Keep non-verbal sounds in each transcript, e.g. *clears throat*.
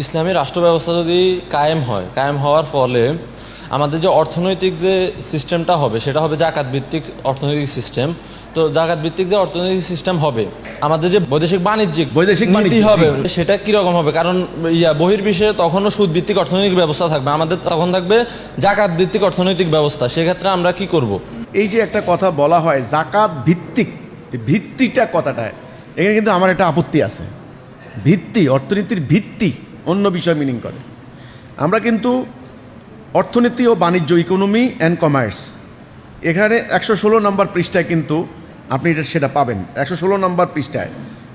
ইসলামী রাষ্ট্র ব্যবস্থা যদি কায়েম হয় কায়েম হওয়ার ফলে আমাদের যে অর্থনৈতিক যে সিস্টেমটা হবে সেটা হবে জাকাত ভিত্তিক অর্থনৈতিক সিস্টেম। তো জাকাত ভিত্তিক যে অর্থনৈতিক সিস্টেম হবে আমাদের যে বৈদেশিক বাণিজ্যিক বৈদেশিক নীতি হবে সেটা কীরকম হবে? কারণ ইয়া বহির্বিশ্বে তখনও সুদ ভিত্তিক অর্থনৈতিক ব্যবস্থা থাকবে। আমাদের তখন থাকবে জাকাত ভিত্তিক অর্থনৈতিক ব্যবস্থা। সেক্ষেত্রে আমরা কি করব? এই যে একটা কথা বলা হয় জাকাত ভিত্তিক ভিত্তিটা কথাটা এখানে কিন্তু আমার একটা আপত্তি আছে। ভিত্তি অর্থনীতির ভিত্তি। অন্য বিষয় মিনিং করে। আমরা কিন্তু অর্থনীতি ও বাণিজ্য ইকোনমি অ্যান্ড কমার্স এখানে একশো ষোলো নম্বর পৃষ্ঠায় কিন্তু আপনি এটা, সেটা পাবেন। একশো ষোলো নম্বর পৃষ্ঠায়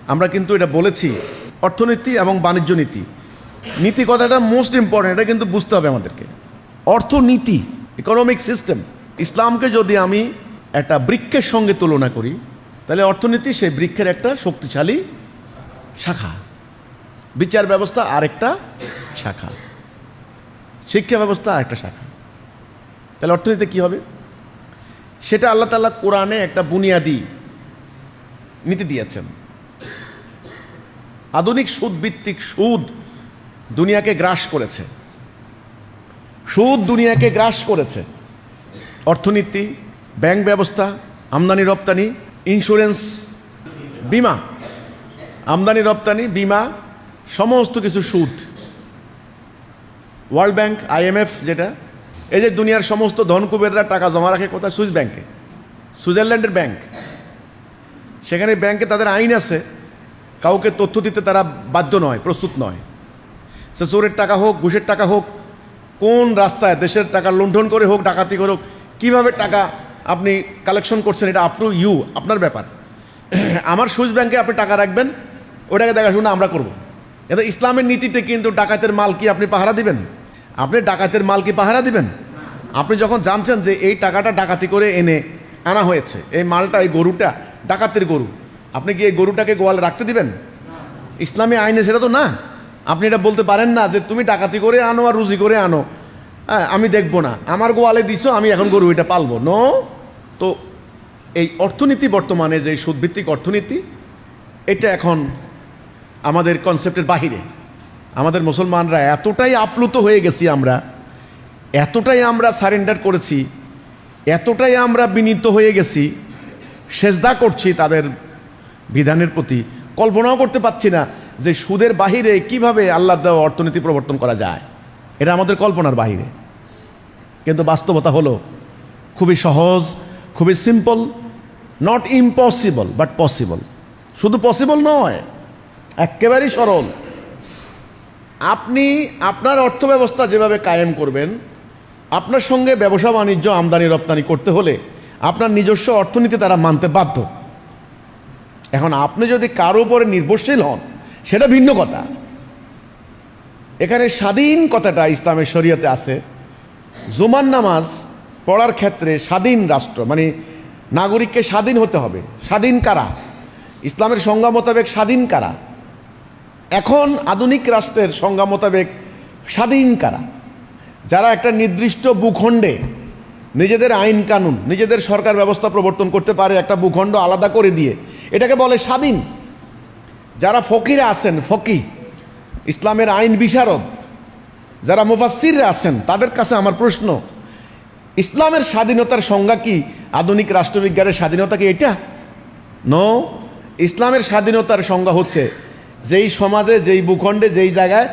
আমরা কিন্তু এটা বলেছি, অর্থনীতি এবং বাণিজ্য নীতি। নীতি কথাটা মোস্ট ইম্পর্টেন্ট এটা কিন্তু বুঝতে হবে আমাদেরকে। অর্থনীতি ইকোনমিক সিস্টেম ইসলামকে যদি আমি একটা বৃক্ষের সঙ্গে তুলনা করি, তাহলে অর্থনীতি সেই বৃক্ষের একটা শক্তিশালী শাখা। বিচার ব্যবস্থা আরেকটা শাখা। শিক্ষা ব্যবস্থা আরেকটা শাখা। তাহলে অর্থনীতি কি হবে? সেটা আল্লাহ তাআলা কোরআনে একটা বুনিয়াদি নীতি দিয়েছেন। আধুনিক সুদ ভিত্তিক সুদ দুনিয়াকে গ্রাস করেছে। সুদ দুনিয়াকে গ্রাস করেছে। অর্থনীতি, ব্যাংক ব্যবস্থা, আমদানি রপ্তানি, ইন্স্যুরেন্স, বিমা। আমদানি রপ্তানি, বিমা সমস্ত কিছু সুদ। ওয়ার্ল্ড ব্যাংক আইএমএফ যেটা, এই যে দুনিয়ার সমস্ত ধনকুবেররা টাকা জমা রাখে কোথায়? সুইস ব্যাংকে। সুইজারল্যান্ডের ব্যাংক। সেখানে ব্যাংকে তাদের আইন আছে, কাউকে তথ্য দিতে তারা বাধ্য নয়, প্রস্তুত নয়। সে চোরের টাকা হোক, ঘুষের টাকা হোক, কোন রাস্তায় দেশের টাকা লুণ্ঠন করে হোক, ডাকাতি করে হোক, কীভাবে টাকা আপনি কালেকশন করছেন, এটা আপ টু ইউ আপনার ব্যাপার। *clears throat* আমার সুইস ব্যাংকে আপনি টাকা রাখবেন, ওটাকে দেখাশোনা আমরা করব। এটা ইসলামের নীতিতে কিন্তু ডাকাতের মাল কি আপনি পাহারা দিবেন? আপনি ডাকাতের মাল কি পাহারা দিবেন? আপনি যখন জানছেন যে এই টাকাটা ডাকাতি করে এনে আনা হয়েছে, এই মালটা, এই গরুটা ডাকাতের গরু, আপনি কি এই গরুটাকে গোয়ালে রাখতে দিবেন? ইসলামী আইনে সেটা তো না। আপনি এটা বলতে পারেন না যে তুমি ডাকাতি করে আনো আর রুজি করে আনো। হ্যাঁ আমি দেখব না। আমার গোয়ালে দিছো, আমি এখন গরু এটা পালবো। নো। তো এই অর্থনীতি বর্তমানে যে সুদভিত্তিক অর্থনীতি, এটা এখন আমাদের কনসেপ্টের বাহিরে। আমাদের মুসলমানরা এতটাই আপ্লুত হয়ে গেছি আমরা, এতটাই আমরা সারেন্ডার করেছি, এতটাই আমরা বিনীত হয়ে গেছি, সেজদা করছি তাদের বিধানের প্রতি। কল্পনাও করতে পারছি না যে সুদের বাহিরে কীভাবে আল্লাহ দেওয়া অর্থনীতি প্রবর্তন করা যায়। এটা আমাদের কল্পনার বাহিরে। কিন্তু বাস্তবতা হলো, খুবই সহজ, খুবই simple not impossible but possible শুধু পসিবল নয় একেবারেই সরল। আপনি আপনার অর্থ ব্যবস্থা যেভাবে কায়েম করবেন, আপনার সঙ্গে ব্যবসা বাণিজ্য আমদানি রপ্তানি করতে হলে আপনার নিজস্ব অর্থনীতি তারা মানতে বাধ্য। এখন আপনি যদি কারও উপরে নির্ভরশীল হন, সেটা ভিন্ন কথা। এখানে স্বাধীন কথাটা ইসলামের শরীয়তে আছে। জুমান নামাজ পড়ার ক্ষেত্রে স্বাধীন রাষ্ট্র মানে নাগরিককে স্বাধীন হতে হবে। স্বাধীন কারা? ইসলামের সংজ্ঞা মোতাবেক স্বাধীন কারা? এখন আধুনিক রাষ্ট্রের সংজ্ঞা মোতাবেক স্বাধীন কারা? যারা একটা নির্দিষ্ট ভূখণ্ডে নিজেদের আইন কানুন, নিজেদের সরকার ব্যবস্থা প্রবর্তন করতে পারে, একটা ভূখণ্ড আলাদা করে দিয়ে, এটাকে বলে স্বাধীন। যারা ফকিরা আছেন, ফকি, ইসলামের আইন বিশারদ, যারা মুফাসিররা আছেন, তাদের কাছে আমার প্রশ্ন, ইসলামের স্বাধীনতার সংজ্ঞা কি? আধুনিক রাষ্ট্রবিজ্ঞানের স্বাধীনতা কি এটা? ন ইসলামের স্বাধীনতার সংজ্ঞা হচ্ছে যেই সমাজে, যেই ভূখণ্ডে, যেই জায়গায়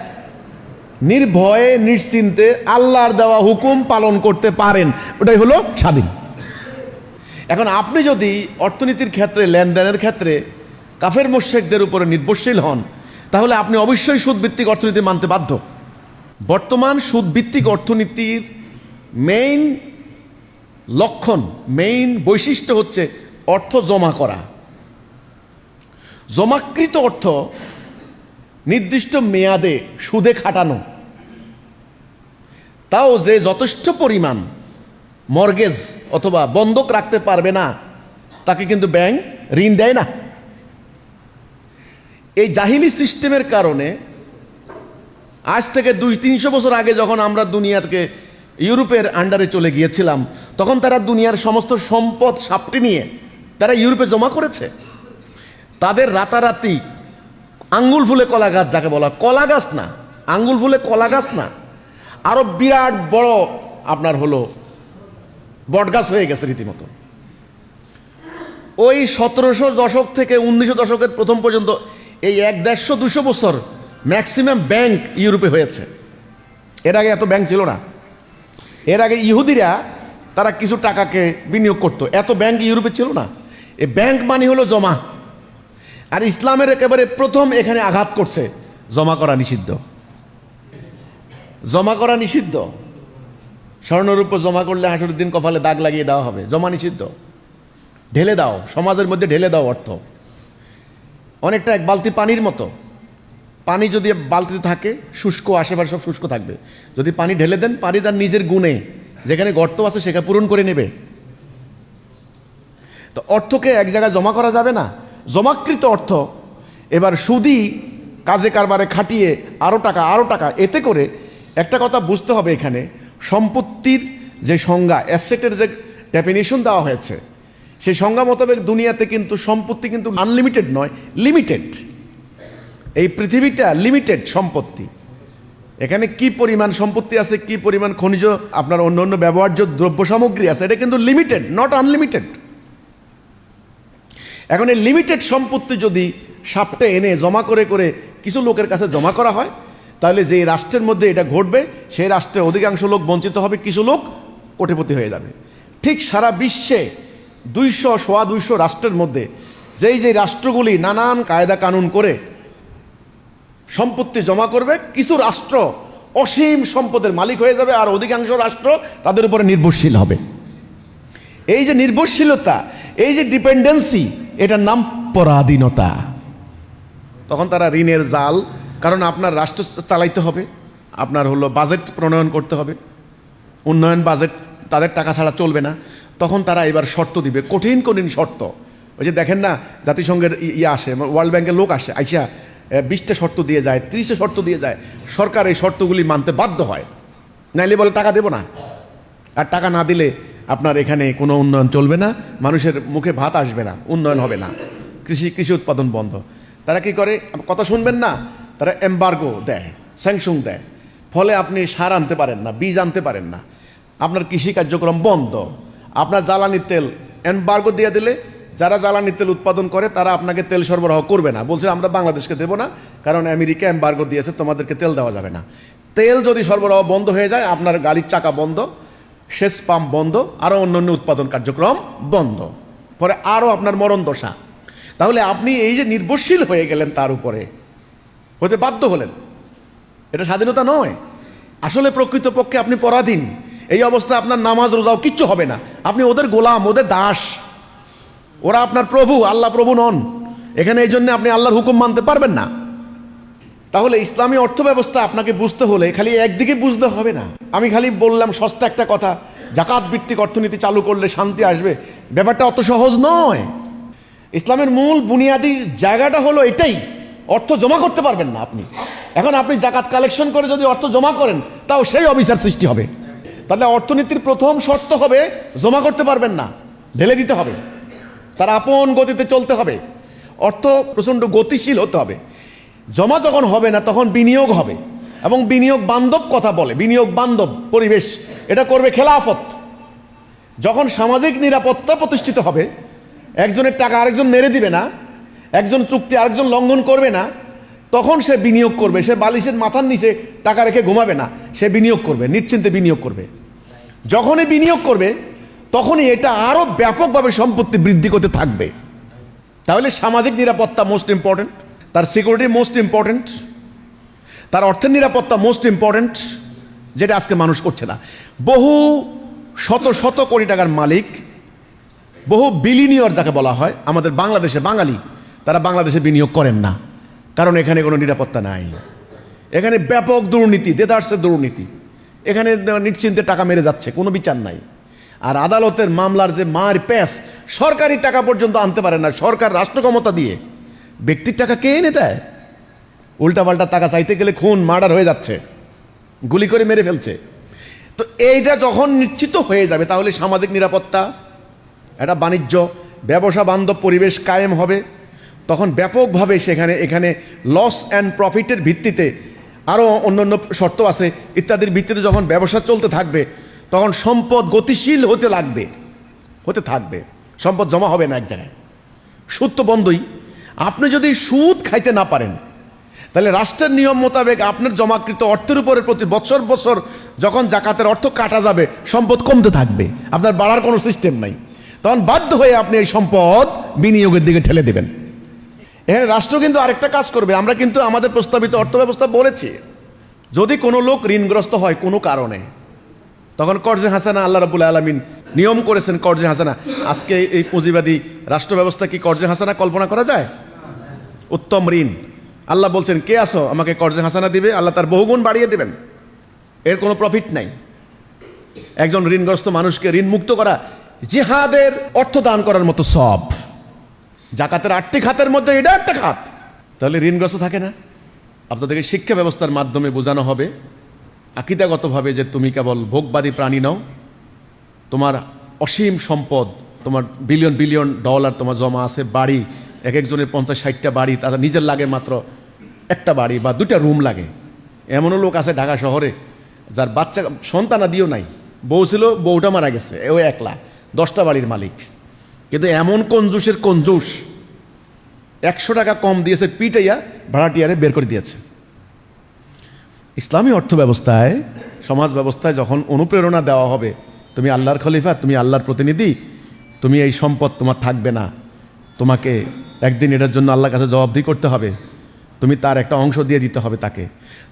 নির্ভয়ে, নিশ্চিন্তে আল্লাহর দেওয়া হুকুম পালন করতে পারেন, ওটাই হলো স্বাধীন। এখন আপনি যদি অর্থনীতির ক্ষেত্রে, লেনদেনের ক্ষেত্রে কাফের মোশেকদের উপরে নির্ভরশীল হন, তাহলে আপনি অবশ্যই সুদভিত্তিক অর্থনীতি মানতে বাধ্য। বর্তমান সুদভিত্তিক অর্থনীতির মেইন লক্ষণ, মেইন বৈশিষ্ট্য হচ্ছে অর্থ জমা করা। জমাকৃত অর্থ নির্দিষ্ট মেয়াদে সুদে খাটানো। তাও যে যথেষ্ট পরিমাণ মর্গেজ অথবা বন্ধক রাখতে পারবে না, তাকে কিন্তু ব্যাংক ঋণ দেয় না। এই জাহিলি সিস্টেমের কারণে আজ থেকে দুই, তিনশো বছর আগে যখন আমরা দুনিয়াকে ইউরোপের আন্ডারে চলে গিয়েছিলাম, তখন তারা দুনিয়ার সমস্ত সম্পদ সাপটি নিয়ে তারা ইউরোপে জমা করেছে। তাদের রাতারাতি আঙ্গুল ফুলে কলা গাছ যাকে বলা কলা গাছ না, আঙ্গুল ফুলে কলা গাছ না। আরও বিরাট বড় আপনার হলো বটগাছ হয়ে গেছে রীতিমতো। ওই সতেরোশো দশক থেকে উনিশশো দশকের প্রথম পর্যন্ত এই এক দেড়শো দুশো বছর ম্যাক্সিমাম ব্যাংক ইউরোপে হয়েছে। এর আগে এত ব্যাংক ছিল না। এর আগে ইহুদিরা তারা কিছু টাকাকে বিনিয়োগ করতো। এত ব্যাংক ইউরোপে ছিল না। এ ব্যাংক মানে হলো জমা। আর ইসলামের একেবারে প্রথম এখানে আঘাত করছে। জমা করা নিষিদ্ধ। জমা করা নিষিদ্ধ। স্বর্ণরূপ জমা করলে হাসুরের দিন কপালে দাগ লাগিয়ে দেওয়া হবে। জমা নিষিদ্ধ। ঢেলে দাও। সমাজের মধ্যে ঢেলে দাও অর্থ। অনেকটা এক বালতি পানির মতো। পানি যদি বালতিতে থাকে, শুষ্ক আশেপাশে সব শুষ্ক থাকবে। যদি পানি ঢেলে দেন, পানি তার নিজের গুণে। যেখানে গর্ত আছে সেখানে পূরণ করে নেবে। তো অর্থকে এক জায়গায় জমা করা যাবে না? জমাকৃত অর্থ, এবার সুদি কাজে কারবারে খাটিয়ে আরও টাকা আরও টাকা, এতে করে একটা কথা বুঝতে হবে এখানে, সম্পত্তির যে সংজ্ঞা, অ্যাসেটের যে ডেফিনেশন দেওয়া হয়েছে, সেই সংজ্ঞা মোতাবেক দুনিয়াতে কিন্তু সম্পত্তি কিন্তু আনলিমিটেড নয় লিমিটেড এই পৃথিবীটা লিমিটেড সম্পত্তি। এখানে কি পরিমাণ সম্পত্তি আছে, কি পরিমাণ খনিজ, আপনার অন্য অন্য ব্যবহার্য দ্রব্য সামগ্রী আছে, এটা কিন্তু লিমিটেড নট আনলিমিটেড এখন এই লিমিটেড সম্পত্তি যদি সাপটে এনে জমা করে করে কিছু লোকের কাছে জমা করা হয়, তাহলে যে রাষ্ট্রের মধ্যে এটা ঘটবে, সেই রাষ্ট্রের অধিকাংশ লোক বঞ্চিত হবে, কিছু লোক কোটিপতি হয়ে যাবে। ঠিক সারা বিশ্বে দুইশো, সোয়া দুইশো রাষ্ট্রের মধ্যে যেই যে রাষ্ট্রগুলি নানান কায়দা কানুন করে সম্পত্তি জমা করবে, কিছু রাষ্ট্র অসীম সম্পদের মালিক হয়ে যাবে আর অধিকাংশ রাষ্ট্র তাদের উপরে নির্ভরশীল হবে। এই যে নির্ভরশীলতা, এই যে ডিপেন্ডেন্সি এটার নাম পরাধীনতা। তখন তারা ঋণের জাল, কারণ আপনার রাষ্ট্র চালাইতে হবে, আপনার হলো বাজেট প্রণয়ন করতে হবে, উন্নয়ন বাজেট তাদের টাকা ছাড়া চলবে না। তখন তারা এবার শর্ত দিবে, কঠিন কঠিন শর্ত। ওই যে দেখেন না, জাতিসংঘের ইয়ে আসে ওয়ার্ল্ড ব্যাংকের লোক আসে, আইসা বিশটা শর্ত দিয়ে যায়, ত্রিশটা শর্ত দিয়ে যায়, সরকার এই শর্তগুলি মানতে বাধ্য হয়। নাইলে বলে টাকা দেবো না। আর টাকা না দিলে আপনার এখানে কোনো উন্নয়ন চলবে না, মানুষের মুখে ভাত আসবে না, উন্নয়ন হবে না। কৃষি কৃষি উৎপাদন বন্ধ। তারা কি করে? কথা শুনবেন না? তারা এম্বার্গো দেয় স্যাংশন দেয়। ফলে আপনি সার আনতে পারেন না, বীজ আনতে পারেন না। আপনার কৃষি কার্যক্রম বন্ধ। আপনার জ্বালানি তেল এম্বার্গো দিয়ে দিলে যারা জ্বালানি তেল উৎপাদন করে, তারা আপনাকে তেল সরবরাহ করবে না। বলছে, আমরা বাংলাদেশকে দেবো না, কারণ আমেরিকা এম্বার্গো দিয়েছে, তোমাদেরকে তেল দেওয়া যাবে না। তেল যদি সরবরাহ বন্ধ হয়ে যায়, আপনার গাড়ির চাকা বন্ধ সেচ পাম্প বন্ধ আরও অন্যান্য উৎপাদন কার্যক্রম বন্ধ। পরে আরও আপনার মরণ দশা। তাহলে আপনি এই যে নির্ভরশীল হয়ে গেলেন তার উপরে, হতে বাধ্য হলেন। এটা স্বাধীনতা নয়। আসলে প্রকৃতপক্ষে আপনি পরাধীন। এই অবস্থায় আপনার নামাজ, রোজাও কিচ্ছু হবে না। আপনি ওদের গোলাম, ওদের দাস। ওরা আপনার প্রভু, আল্লাহ প্রভু নন। এখানে এই জন্য আপনি আল্লাহর হুকুম মানতে পারবেন না। তাহলে ইসলামী অর্থ ব্যবস্থা আপনাকে বুঝতে হলে খালি একদিকে বুঝতে হবে না। আমি খালি বললাম, সস্তা একটা কথা, জাকাত ভিত্তিক অর্থনীতি চালু করলে শান্তি আসবে। ব্যাপারটা অত সহজ নয়। ইসলামের মূল বুনিয়াদি জায়গাটা হলো এটাই, অর্থ জমা করতে পারবেন না আপনি। এখন আপনি জাকাত কালেকশন করে যদি অর্থ জমা করেন, তাও সেই অফিসার সৃষ্টি হবে। তাহলে অর্থনীতির প্রথম শর্ত হবে, জমা করতে পারবেন না, ঢেলে দিতে হবে। তার আপন গতিতে চলতে হবে। অর্থ প্রচণ্ড গতিশীল হতে হবে। জমা যখন হবে না, তখন বিনিয়োগ হবে। এবং বিনিয়োগ বান্ধব কথা বলে, বিনিয়োগ বান্ধব পরিবেশ। এটা করবে খেলাফত। যখন সামাজিক নিরাপত্তা প্রতিষ্ঠিত হবে, একজনের টাকা আরেকজন মেরে দিবে না, একজন চুক্তি আরেকজন লঙ্ঘন করবে না, তখন সে বিনিয়োগ করবে। সে বালিশের মাথার নিচে টাকা রেখে ঘুমাবে না, সে বিনিয়োগ করবে, নিশ্চিন্তে বিনিয়োগ করবে। যখনই বিনিয়োগ করবে, তখনই এটা আরও ব্যাপকভাবে সম্পত্তি বৃদ্ধি করতে থাকবে। তাহলে সামাজিক নিরাপত্তা মোস্ট ইম্পর্টেন্ট। তার সিকিউরিটি মোস্ট ইম্পর্টেন্ট তার অর্থের নিরাপত্তা মোস্ট ইম্পর্টেন্ট যেটা আজকে মানুষ করছে না। বহু শত শত কোটি টাকার মালিক, বহু বিলিনিয়র যাকে বলা হয়, আমাদের বাংলাদেশে বাঙালি, তারা বাংলাদেশে বিনিয়োগ করেন না, কারণ এখানে কোনো নিরাপত্তা নাই। এখানে ব্যাপক দুর্নীতি, দেদার্সের দুর্নীতি। এখানে নিশ্চিন্তে টাকা মেরে যাচ্ছে, কোনো বিচার নাই। আর আদালতের মামলার যে মার প্যাস সরকারি টাকা পর্যন্ত আনতে পারে না, সরকার রাষ্ট্র ক্ষমতা দিয়ে। ব্যক্তির টাকা কে এনে দেয়? উল্টাপাল্টা টাকা চাইতে গেলে খুন, মার্ডার হয়ে যাচ্ছে। গুলি করে মেরে ফেলছে। তো এইটা যখন নিশ্চিত হয়ে যাবে, তাহলে সামাজিক নিরাপত্তা একটা বাণিজ্য, ব্যবসা বান্ধব পরিবেশ কায়েম হবে। তখন ব্যাপকভাবে সেখানে, এখানে লস অ্যান্ড প্রফিটের ভিত্তিতে আরও অন্যান্য শর্ত আছে, ইত্যাদির ভিত্তিতে যখন ব্যবসা চলতে থাকবে, তখন সম্পদ গতিশীল হতে লাগবে। হতে থাকবে। সম্পদ জমা হবে না এক জায়গায়। সত্য বন্ধই। আপনি যদি সুদ খাইতে না পারেন, তাহলে রাষ্ট্রের নিয়ম মোতাবেক আপনার জমাকৃত অর্থের উপরে প্রতি বছর বছর যখন জাকাতের অর্থ কাটা যাবে, সম্পদ কমতে থাকবে। আপনার বাড়ার কোনো সিস্টেম নাই। তখন বাধ্য হয়ে আপনি এই সম্পদ বিনিয়োগের দিকে ঠেলে দেবেন। এখানে রাষ্ট্র কিন্তু আরেকটা কাজ করবে। আমরা কিন্তু আমাদের প্রস্তাবিত অর্থ ব্যবস্থা বলেছি। যদি কোনো লোক ঋণগ্রস্ত হয় কোনো কারণে, তখন কর্জে হাসানা আল্লাহ রাবুল আলমিন নিয়ম করেছেন কর্জে হাসানা। আজকে এই পুঁজিবাদী রাষ্ট্র ব্যবস্থা কি কর্জে হাসানা কল্পনা করা যায়? উত্তম ঋণ। আল্লাহ বলছেন, কে আসো আমাকে কর্জে হাসানা দিবে, আল্লাহ তার বহুগুণ বাড়িয়ে দেবেন। এর কোনো প্রফিট নাই। একজন ঋণগ্রস্ত মানুষকে ঋণ মুক্ত করা জিহাদের অর্থ দান করার মতো সব। জাকাতের আটটি খাতের মধ্যে এটা একটা খাত। তাহলে ঋণগ্রস্ত থাকে না। আপনাদেরকে শিক্ষা ব্যবস্থার মাধ্যমে বোঝানো হবে, আকিদাগতভাবে যে তুমি কেবল ভোগবাদী প্রাণী নও, তোমার অসীম সম্পদ, তোমার বিলিয়ন বিলিয়ন ডলার তোমার জমা আছে বাড়ি এক একজনের পঞ্চাশ, ষাটটা বাড়ি তাদের নিজের লাগে মাত্র একটা বাড়ি বা দুটা রুম লাগে। এমনও লোক আছে ঢাকা শহরে, যার বাচ্চা সন্তানা সন্তানাদিও নাই। বউ ছিল, বউটা মারা গেছে ও একলা, দশটা বাড়ির মালিক। কিন্তু এমন কঞ্জুসের কঞ্জুস, একশো টাকা কম দিয়েছে পিটাইয়া, ভাড়াটিয়ারে বের করে দিয়েছে। ইসলামী অর্থ ব্যবস্থায় সমাজ ব্যবস্থায় যখন অনুপ্রেরণা দেওয়া হবে, তুমি আল্লাহর খলিফা, তুমি আল্লাহর প্রতিনিধি, তুমি এই সম্পদ তোমার থাকবে না। তোমাকে একদিন এটার জন্য আল্লাহর কাছে জবাবদি করতে হবে। তুমি তার একটা অংশ দিয়ে দিতে হবে তাকে।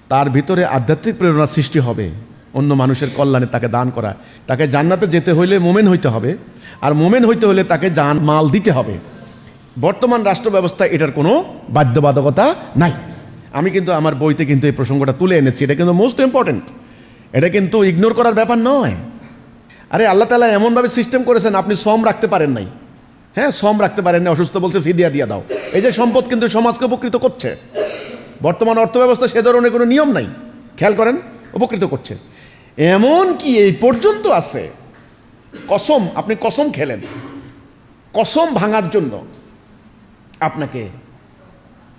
তার ভিতরে আধ্যাত্মিক প্রেরণা সৃষ্টি হবে। অন্য মানুষের কল্যাণে তাকে দান করা। তাকে জান্নাতে যেতে হইলে মোমেন হইতে হবে। আর মোমেন হইতে হলে তাকে জান, মাল দিতে হবে। বর্তমান রাষ্ট্র ব্যবস্থা এটার কোনো বাধ্যবাধকতা নাই। আমি কিন্তু আমার বইতে কিন্তু এই প্রসঙ্গটা তুলে এনেছি। এটা কিন্তু মোস্ট ইম্পর্টেন্ট এটা কিন্তু ইগনোর করার ব্যাপার নয়। আরে আল্লাহ তালা এমনভাবে সিস্টেম করেছেন, আপনি শ্রম রাখতে পারেন নাই। হ্যাঁ শ্রম রাখতে পারেন না অসুস্থ বলছে ফিদিয়া দিয়ে দাও। এই যে সম্পদ কিন্তু সমাজকে উপকৃত করছে। বর্তমান অর্থ ব্যবস্থা সে ধরনের কোনো নিয়ম নাই। খেয়াল করেন, উপকৃত করছে। এমন কি এই পর্যন্ত আছে? কসম, আপনি কসম খেলেন। কসম ভাঙার জন্য আপনাকে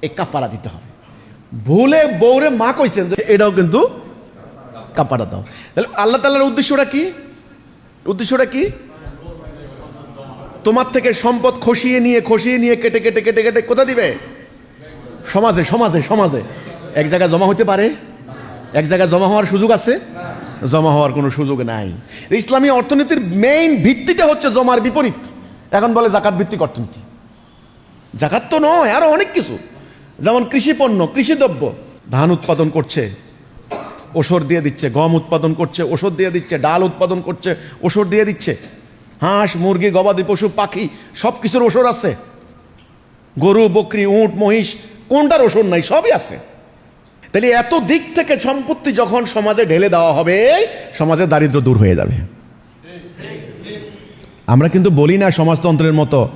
এই কাপারা দিতে হবে। ভুলে বউরে মা কইছেন যে, এটাও কিন্তু কাপারা দাও। তাহলে আল্লাহ তাল্লাহর উদ্দেশ্যটা কি? উদ্দেশ্যটা কি? তোমার থেকে সম্পদ খসিয়ে নিয়ে খসিয়ে নিয়ে কেটে কেটে কেটে কেটে কোথা দিবে? সমাজে সমাজে সমাজে। এক জায়গায় জমা হতে পারে। এক জায়গায় জমা হওয়ার সুযোগ আছে? জমা হওয়ার কোনো সুযোগ নাই। ইসলামী অর্থনীতির মেইন ভিত্তিটা হচ্ছে জমার বিপরীত। এখন বলে জাকাত ভিত্তিক অর্থনীতি। জাকাত তো নয়, আরও অনেক কিছু। যেমন কৃষি পণ্য, কৃষি দ্রব্য। ধান উৎপাদন করছে। ওষুধ দিয়ে দিচ্ছে, গম উৎপাদন করছে, ওষুধ দিয়ে দিচ্ছে, ডাল উৎপাদন করছে, ওষুধ দিয়ে দিচ্ছে। হাঁস, মুরগি, গবাদি পশু, পাখি সব কিছুর ওষুধ আছে। গরু, বকরি, উঁট, মহিষ, কোনটার ওষুধ নাই, সবই আছে। তাহলে এত দিক থেকে সম্পত্তি যখন সমাজে ঢেলে দেওয়া হবে সমাজে দারিদ্র দূর হয়ে যাবে। আমরা কিন্তু বলি না সমাজতন্ত্রের মতো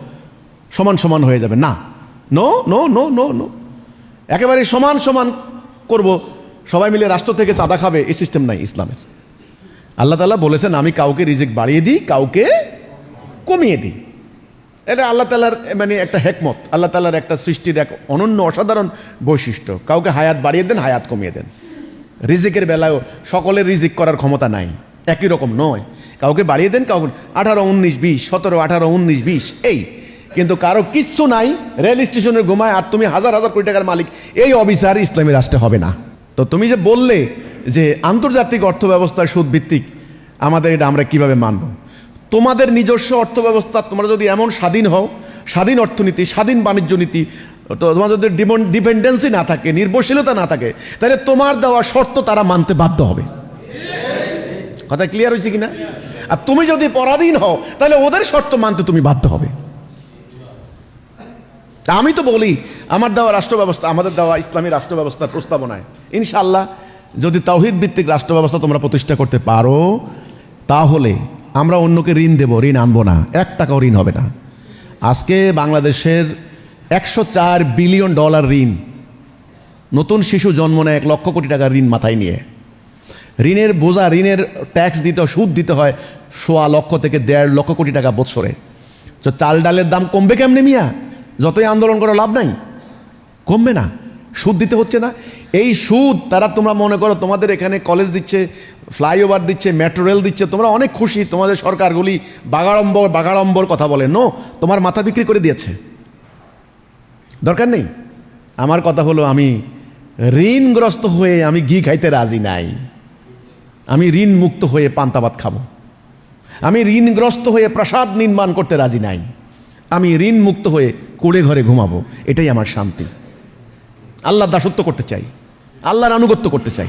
সমান সমান হয়ে যাবে। না। No no no no no একেবারে সমান সমান করব। সবাই মিলে রাষ্ট্র থেকে চাঁদা খাবে, এই সিস্টেম নাই ইসলামের। আল্লাহ তালা বলেছেন, আমি কাউকে রিজিক বাড়িয়ে দিই, কাউকে কমিয়ে দিই। এটা আল্লাহ তালার মানে একটা হেকমত। আল্লাহ তালার একটা সৃষ্টির এক অনন্য অসাধারণ বৈশিষ্ট্য। কাউকে হায়াত বাড়িয়ে দেন, হায়াত কমিয়ে দেন। রিজিকের বেলায়ও সকলের রিজিক করার ক্ষমতা নাই। একই রকম নয়। কাউকে বাড়িয়ে দেন, কাউকে আঠারো, উনিশ, বিশ, সতেরো, আঠারো, উনিশ, বিশ, এই। কিন্তু কারও কিচ্ছু নাই, রেল স্টেশনে ঘুমায় আর তুমি হাজার হাজার কোটি টাকার মালিক, এই অবিচার ইসলামী রাষ্ট্রে হবে না। তো তুমি যে বললে যে আন্তর্জাতিক অর্থ সুদ ভিত্তিক আমাদের এটা আমরা কীভাবে মানব? তোমাদের নিজস্ব অর্থ ব্যবস্থা তোমরা যদি এমন স্বাধীন হও, স্বাধীন অর্থনীতি, স্বাধীন বাণিজ্য নীতি তোমার যদি ডিপেন্ডেন্সি না থাকে, নির্ভরশীলতা না থাকে, তাহলে তোমার দেওয়া শর্ত তারা মানতে বাধ্য হবে। কথা ক্লিয়ার হয়েছে কিনা? আর তুমি যদি পরাধীন হও, তাহলে ওদের শর্ত মানতে তুমি বাধ্য হবে। আমি তো বলি, আমার দেওয়া রাষ্ট্র ব্যবস্থা আমাদের দেওয়া ইসলামী রাষ্ট্র ব্যবস্থার প্রস্তাবনায় ইনশাল্লাহ যদি তাওহিদ ভিত্তিক রাষ্ট্র ব্যবস্থা তোমরা প্রতিষ্ঠা করতে পারো, তাহলে আমরা অন্যকে ঋণ দেব, ঋণ আনব না, এক টাকাও ঋণ হবে না। আজকে বাংলাদেশের একশো চার বিলিয়ন ডলার ঋণ, নতুন শিশু জন্ম নেয় এক লক্ষ কোটি টাকার ঋণ মাথায় নিয়ে। ঋণের বোঝা, ঋণের ট্যাক্স দিতে, সুদ দিতে হয় সোয়া লক্ষ থেকে দেড় লক্ষ কোটি টাকা বছরে। তো চাল ডালের দাম কমবে কেমনে মিয়া? যতই আন্দোলন করে, লাভ নাই। কমবে না, সুদ দিতে হচ্ছে না। এই সুদ, তারা তোমরা মনে করো তোমাদের এখানে কলেজ দিচ্ছে ফ্লাইওভার দিচ্ছে মেট্রো রেল দিচ্ছে, তোমরা অনেক খুশি, তোমাদের সরকারগুলি বাগাড়ম্বর বাগাড়ম্বর কথা বলে। নো তোমার মাথা বিক্রি করে দিয়েছে। দরকার নেই। আমার কথা হলো, আমি ঋণগ্রস্ত হয়ে আমি ঘি খাইতে রাজি নাই। আমি ঋণ মুক্ত হয়ে পান্তাবাদ খাব। আমি ঋণগ্রস্ত হয়ে প্রাসাদ নির্মাণ করতে রাজি নাই। আমি ঋণ মুক্ত হয়ে কুড়ে ঘরে ঘুমাবো। এটাই আমার শান্তি। আল্লাহর দাসত্ব করতে চাই। আল্লাহর আনুগত্য করতে চাই।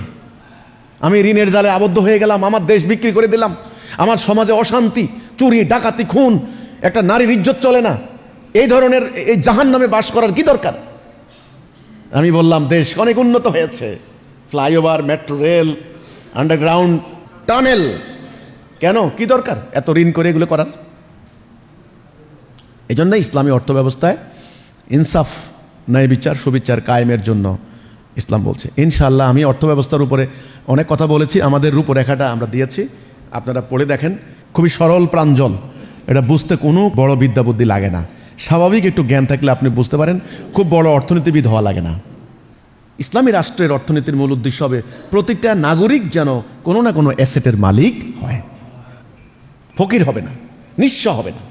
আমি ঋণের জালে আবদ্ধ হয়ে গেলাম, আমার দেশ বিক্রি করে দিলাম, আমার সমাজে অশান্তি, চুরি, ডাকাতি, খুন, একটা নারীর ইজ্জত চলে না। এই ধরনের, এই জাহান নামে বাস করার কি দরকার? আমি বললাম, দেশ অনেক উন্নত হয়েছে। Flyover, metro, rail, underground, tunnel. কেন? কি দরকার? এত ঋণ করে এগুলো করার? এই জন্য ইসলামী অর্থ ব্যবস্থায় ইনসাফ, ন্যায় বিচার, সুবিচার কায়েমের জন্য ইসলাম বলছে। ইনশাআল্লাহ আমি অর্থ ব্যবস্থার উপরে অনেক কথা বলেছি, আমাদের রূপরেখাটা আমরা দিয়েছি। আপনারা পড়ে দেখেন, খুবই সরল প্রাঞ্জল। এটা বুঝতে কোনো বড় বিদ্যা বুদ্ধি লাগে না। স্বাভাবিক একটু জ্ঞান থাকলে আপনি বুঝতে পারেন, খুব বড় অর্থনীতিবিদ হওয়া লাগে না। ইসলামী রাষ্ট্রের অর্থনীতির মূল উদ্দেশ্য হবে প্রত্যেকটা নাগরিক যেন কোনো না কোনো অ্যাসেটের মালিক হয়। ফকির হবে না, নিঃস্ব হবে না।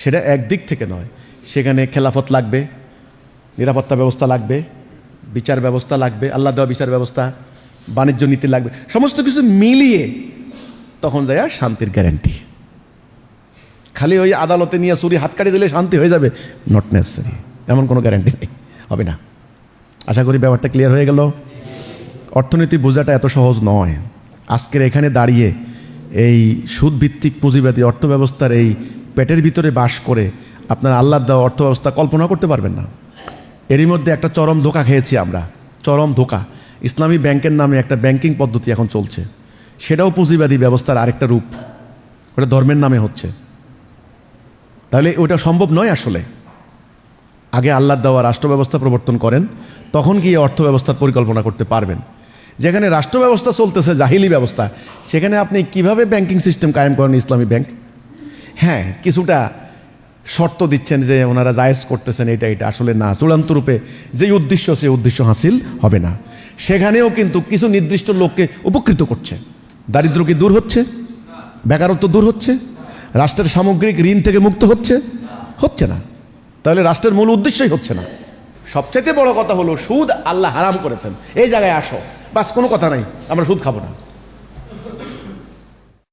সেটা একদিক থেকে নয়। সেখানে খেলাফত লাগবে, নিরাপত্তা ব্যবস্থা লাগবে বিচার ব্যবস্থা লাগবে, আল্লাহ দেওয়া বিচার ব্যবস্থা, বাণিজ্য নীতি লাগবে, সমস্ত কিছু মিলিয়ে তখন যায় শান্তির গ্যারেন্টি খালি ওই আদালতে নিয়ে চুরি, হাত কাটি দিলে শান্তি হয়ে যাবে? নট নেসেসারি এমন কোনো গ্যারান্টি নেই। হবে না। আশা করি ব্যাপারটা ক্লিয়ার হয়ে গেল। অর্থনীতি বোঝাটা এত সহজ নয়। আজকের এখানে দাঁড়িয়ে এই সুদভিত্তিক পুঁজিবাদী অর্থ ব্যবস্থার এই পেটের ভিতরে বাস করে আপনার আল্লাহ দেওয়া অর্থ ব্যবস্থা কল্পনা করতে পারবেন না। এরই মধ্যে একটা চরম ধোকা খেয়েছি আমরা। চরম ধোকা। ইসলামী ব্যাংকের নামে একটা ব্যাংকিং পদ্ধতি এখন চলছে। সেটাও পুঁজিবাদী ব্যবস্থার আরেকটা রূপ। ওটা ধর্মের নামে হচ্ছে। তাহলে ওটা সম্ভব নয় আসলে? আগে আল্লাহ দেওয়া রাষ্ট্র ব্যবস্থা প্রবর্তন করেন, তখন গিয়ে অর্থ ব্যবস্থার পরিকল্পনা করতে পারবেন? যেখানে রাষ্ট্র ব্যবস্থা চলতেছে, জাহিলি ব্যবস্থা, সেখানে আপনি কীভাবে ব্যাংকিং সিস্টেম কায়েম করেন ইসলামী ব্যাংক? হ্যাঁ কিছুটা শর্ত দিচ্ছেন যে ওনারা জায়েজ করতেছেন এটা এটা আসলে না, চূড়ান্ত রূপে যেই উদ্দেশ্য, সেই উদ্দেশ্য হাসিল হবে না। সেখানেও কিন্তু কিছু নির্দিষ্ট লোককে উপকৃত করছে। দারিদ্র কি দূর হচ্ছে? বেকারত্ব দূর হচ্ছে? রাষ্ট্রের সামগ্রিক ঋণ থেকে মুক্ত হচ্ছে? হচ্ছে না। তাহলে রাষ্ট্রের মূল উদ্দেশ্যই হচ্ছে না। সবচেয়ে বড় কথা হলো, সুদ আল্লাহ হারাম করেছেন। এই জায়গায় আসো। বাস, কোনো কথা নাই। আমরা সুদ খাব না।